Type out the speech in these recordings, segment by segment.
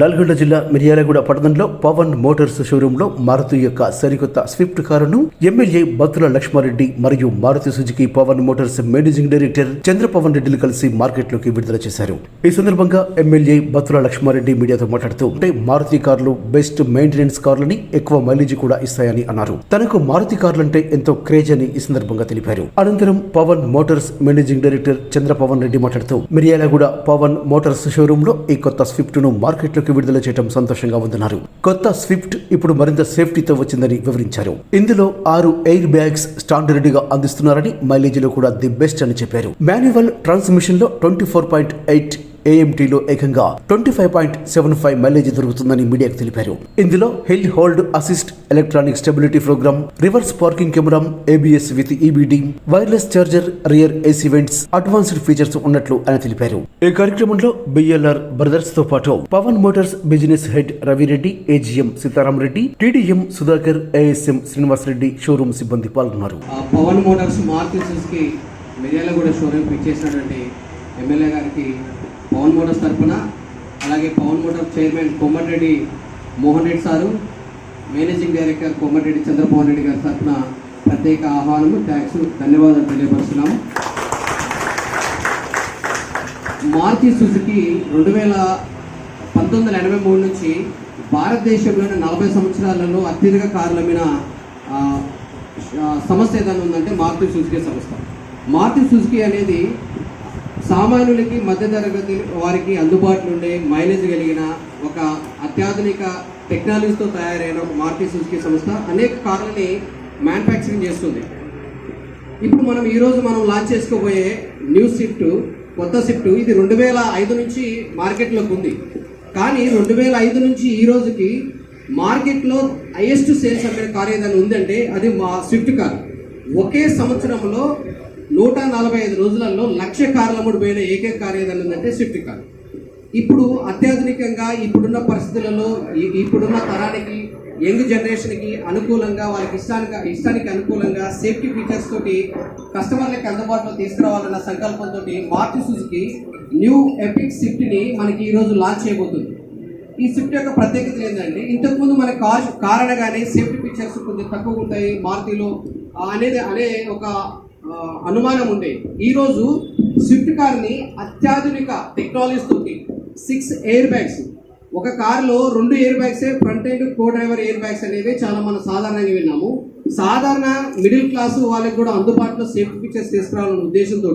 నల్గొండ జిల్లా మిర్యాలగూడ పట్టణంలో పవన్ మోటార్స్ షోరూంలో మారుతి యొక్క సరికొత్త స్విఫ్ట్ కారును ఎమ్మెల్యే బత్తుల లక్ష్మారెడ్డి మరియు Maruti Suzuki Pavan Motors managing director Chandrapavan రెడ్డిలు కలిసి మార్కెట్లోకి విడుదల చేశారు. ఈ సందర్భంగా ఎమ్మెల్యే బత్తుల లక్ష్మారెడ్డి మీడియాతో మాట్లాడుతూ అంటే మారుతి కార్లు బెస్ట్ మెయింటెనెన్స్ కార్లని ఎక్కువ మైలేజ్ కూడా ఇస్తాయని అన్నారు. తనకు మారుతి కార్లంటే ఎంతో క్రేజ్ అని ఈ సందర్భంగా తెలిపారు. అనంతరం Pavan Motors managing director Chandrapavan Reddy మాట్లాడుతూ మిర్యాలగూడ పవన్ మోటార్స్ షోరూమ్లో ఈ కొత్త స్విఫ్ట్ను మార్కెట్లోకి విడుదల చేయడం సంతోషంగా ఉందన్నారు. కొత్త స్విఫ్ట్ ఇప్పుడు మరింత సేఫ్టీతో వచ్చిందని వివరించారు. ఇందులో ఆరు ఎయిర్ బ్యాగ్స్ స్టాండర్డ్గా అందిస్తున్నారని మైలేజ్లో కూడా ది బెస్ట్ అని చెప్పారు. మాన్యువల్ ట్రాన్స్మిషన్లో ట్వంటీ ఫోర్ పాయింట్ ఎయిట్ ఏఎంటీలో ఏకంగా twenty five point seven five mileage దొరుకుతుందని మీడియాకు తెలిపారు. ఇందులో hill hold assist electronic stability programme reverse parking camera ABS with EBD wireless charger rear AC vents advanced features ఉన్నట్లు ఆయన తెలిపారు. ఈ కార్యక్రమంలో బిఎల్ఆర్ బ్రదర్స్తో పాటు Pavan Motors business head Ravireddy AGM Sitaram Reddy TDM Sudhakar ASM Srinivas Reddy showroom సిబ్బంది పాల్గొన్నారు. Pavan Motors Maruti Suzuki Miryalaguda showroom ఇచ్చేసినటువంటి ఎమ్మెల్యే గారికి పవన్ మోటార్స్ తరఫున అలాగే Pavan Motors chairman Komatireddy Mohan Reddy sir managing director Komatireddy Chandramohan Reddy గారి తరఫున ప్రత్యేక ఆహ్వానము thanks ధన్యవాదాలు తెలియపరుస్తున్నాము. మారుతి సుజుకి రెండు వేల పంతొమ్మిది వందల ఎనభై మూడు నుంచి భారతదేశంలోని నలభై సంవత్సరాలలో అత్యధిక కార్ల మీద సంస్థ ఏదైనా ఉందంటే మారుతి సుజుకి సంస్థ మారుతి సుజుకి అనేది సామాన్యులకి మధ్యతరగతి వారికి అందుబాటులో ఉండే మైలేజ్ కలిగిన ఒక అత్యాధునిక టెక్నాలజీతో తయారైన ఒక మారుతి సుజుకి సంస్థ అనేక కార్లని మ్యానుఫ్యాక్చరింగ్ చేస్తుంది. ఇప్పుడు మనం ఈరోజు మనం లాంచ్ చేసుకోబోయే న్యూ షిఫ్ట్ కొత్త షిఫ్ట్ ఇది రెండు వేల ఐదు నుంచి మార్కెట్లోకి ఉంది. కానీ రెండు వేల ఐదు నుంచి ఈ రోజుకి మార్కెట్లో హైయెస్ట్ సేల్స్ అమ్మిన కార్ ఏదైనా ఉందంటే అది మా స్విఫ్ట్ కార్ ఒకే సంవత్సరంలో నూట నలభై ఐదు రోజులలో లక్ష కార్లు పోయిన ఏకైక కార్ ఏదైనా స్విఫ్ట్ కార్. ఇప్పుడు అత్యాధునికంగా ఇప్పుడున్న పరిస్థితులలో ఇప్పుడున్న తరానికి యంగ్ జనరేషన్కి అనుకూలంగా వాళ్ళకి ఇష్టానికి ఇష్టానికి అనుకూలంగా సేఫ్టీ ఫీచర్స్ తోటి కస్టమర్లకి అందుబాటులో తీసుకురావాలన్న సంకల్పంతో మారుతి సుజుకి న్యూ ఎపిక్ స్విఫ్ట్ని మనకి ఈరోజు లాంచ్ చేయబోతుంది. ఈ స్విఫ్ట్ యొక్క ప్రత్యేకత ఏంటంటే ఇంతకుముందు మన కార్ కార్ సేఫ్టీ ఫీచర్స్ కొంచెం తక్కువ ఉంటాయి. మారుతిలో అనేది అనే ఒక అనుమానం ఉండే. ఈరోజు స్విఫ్ట్ కార్ని అత్యాధునిక టెక్నాలజీస్ తోటి సిక్స్ ఎయిర్ బ్యాగ్స్. ఒక కారులో రెండు air బ్యాగ్సే front and co driver air bags అనేవి చాలా మనం సాధారణంగా విన్నాము. సాధారణ మిడిల్ క్లాస్ వాళ్ళకి కూడా అందుబాటులో సేఫ్టీ ఫీచర్స్ తీసుకురావాలనే ఉద్దేశంతో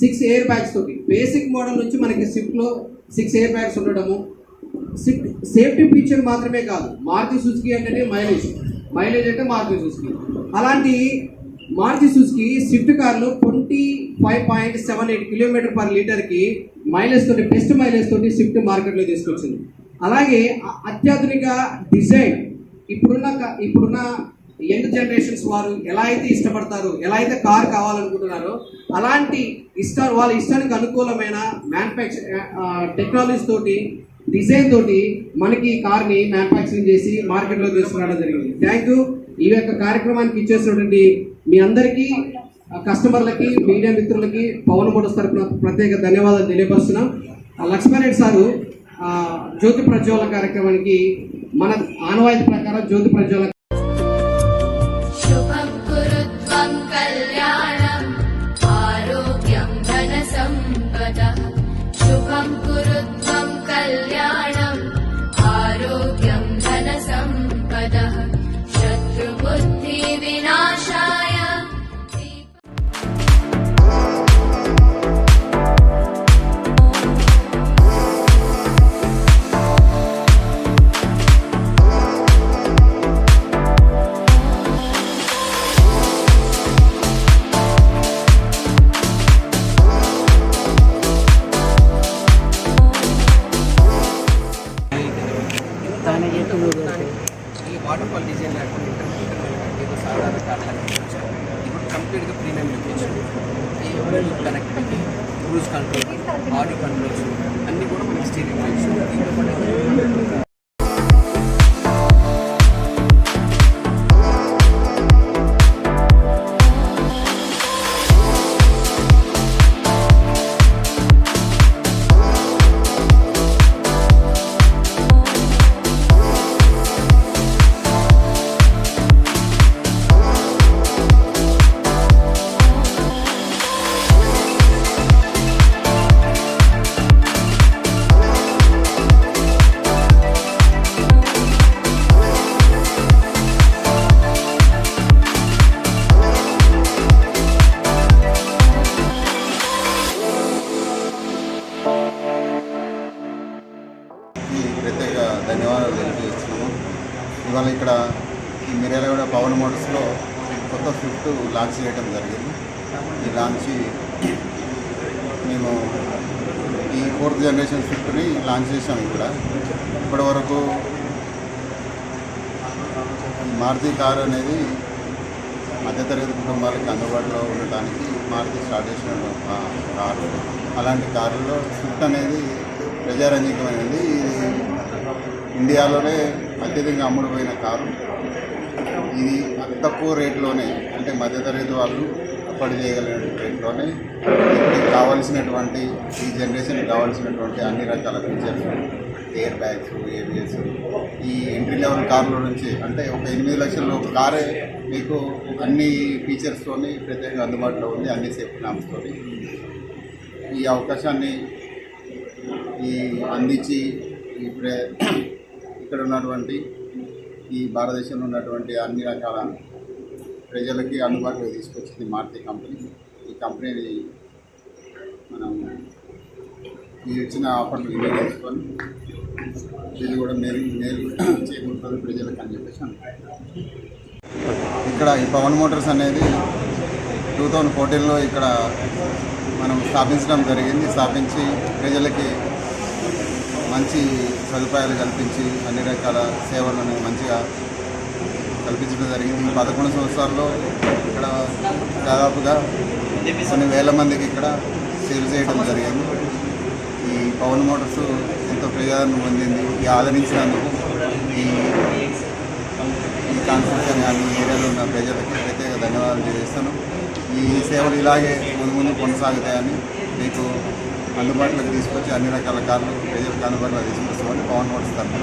సిక్స్ ఎయిర్ బ్యాగ్స్ తోటి. బేసిక్ మోడల్ నుంచి మనకి స్విఫ్ట్లో సిక్స్ ఎయిర్ బ్యాగ్స్ ఉండడము. సిఫ్ట్ సేఫ్టీ ఫీచర్ మాత్రమే కాదు మారుతి సుజుకి అంటేనే మైలేజ్. మైలేజ్ అంటే మారుతి సుజుకి. అలాంటి మారుతి సుజుకి స్విఫ్ట్ కార్లు twenty five point seven eight kilometer per లీటర్కి మైలేజ్ తోటి బెస్ట్ మైలేజ్ తోటి స్విఫ్ట్ మార్కెట్లో తీసుకొచ్చింది. అలాగే అత్యాధునిక డిజైన్ ఇప్పుడున్న ఇప్పుడున్న యంగ్ జనరేషన్స్ వారు ఎలా అయితే ఇష్టపడతారు ఎలా అయితే కార్ కావాలనుకుంటున్నారో అలాంటి ఇష్ట వాళ్ళ ఇష్టానికి అనుకూలమైన మ్యానుఫ్యాక్చర్ టెక్నాలజీ తోటి డిజైన్ తోటి మనకి ఈ కార్ని మ్యానుఫ్యాక్చరింగ్ చేసి మార్కెట్లో తీసుకురావడం జరిగింది. థ్యాంక్ యూ ఈ యొక్క కార్యక్రమానికి ఇచ్చేసినటువంటి మీ అందరికీ కస్టమర్లకి మీడియా మిత్రులకి పవన్ మోటార్స్ తరపున ప్రత్యేక ధన్యవాదాలు తెలియపరుస్తున్నాం. ఆ, సారు జ్యోతి ప్రజ్వల కార్యక్రమానికి మన ఆనవాయితీ ప్రకారం జ్యోతి ప్రజ్వల ఫాల్ ఇంటర్మీడియట్ ఏదో సాధారణ కార్లు ఇప్పుడు కంప్లీట్గా ప్రీమియం లొకేషన్ ఈ connectivity cruise control audio controls అన్నీ కూడా మనకి స్టీరింగ్ లైట్స్ దీంతో పాటు ఈ మిర్యాలగూడ పవన్ మోటార్స్లో కొత్త స్విఫ్ట్ లాంచ్ చేయడం జరిగింది. ఈ లాంచ్ మేము ఈ ఫోర్త్ జనరేషన్ స్విఫ్ట్ని లాంచ్ చేసాం ఇక్కడ. ఇప్పటివరకు మారుతి కారు అనేది మధ్యతరగతి కుటుంబాలకు అందుబాటులో ఉండటానికి మారుతి స్టార్ట్ చేసిన కారు. అలాంటి కారులో స్విఫ్ట్ అనేది ప్రజారంజకమైనది ఇది ఇండియాలోనే అత్యధికంగా అమ్ముడుపోయిన కారు. ఇది అతి తక్కువ రేట్లోనే అంటే మధ్యతరగతి వాళ్ళు అప్పటి చేయగలిగిన రేట్లోనే కావలసినటువంటి ఈ జనరేషన్కి కావాల్సినటువంటి అన్ని రకాల ఫీచర్స్ ఎయిర్ బ్యాగ్స్ ఏబిఎస్ ఈ ఎంట్రీ లెవెల్ కార్లో నుంచి అంటే ఒక ఎనిమిది లక్షల ఒక కారే మీకు అన్ని ఫీచర్స్తోని ప్రత్యేకంగా అందుబాటులో ఉంది అన్ని సేఫ్టీ నామ్స్తో ఈ అవకాశాన్ని ఈ అందించి ఈ ఇక్కడ ఉన్నటువంటి ఈ భారతదేశంలో ఉన్నటువంటి అన్ని రకాల ప్రజలకి అందుబాటులో తీసుకొచ్చింది మారుతి కంపెనీ. ఈ కంపెనీని మనం ఈ ఇచ్చిన ఆఫర్లు తీసుకొని ఇది కూడా మేలు మేలు చేకూరుతుంది ప్రజలకు అని చెప్పేసి ఇక్కడ ఈ పవన్ మోటార్స్ అనేది టూ థౌజండ్ ఫోర్టీన్లో ఇక్కడ మనం స్థాపించడం జరిగింది. స్థాపించి ప్రజలకి మంచి సదుపాయాలు కల్పించి అన్ని రకాల సేవలను మంచిగా కల్పించడం జరిగింది. ఈ పదకొండు సంవత్సరాల్లో ఇక్కడ దాదాపుగా కొన్ని వేల మందికి ఇక్కడ సేల్ చేయడం జరిగింది. ఈ పవన్ మోటార్స్ ఎంతో ప్రజాదరణ పొందింది. ఈ ఆదరించినందుకు ఈ ఈ కాన్స్టిట్యూషన్ కానీ ఏరియాలో ఉన్న ప్రజలకు ప్రత్యేక ధన్యవాదాలు తెలియజేస్తాను. ఈ సేవలు ఇలాగే ముందు ముందు కొనసాగుతాయని మీకు అందుబాటులోకి తీసుకొచ్చి అన్ని రకాల కార్లు ప్రజలకు అందుబాటులో తీసుకొస్తామని పవన్ మోటార్స్ తరఫున.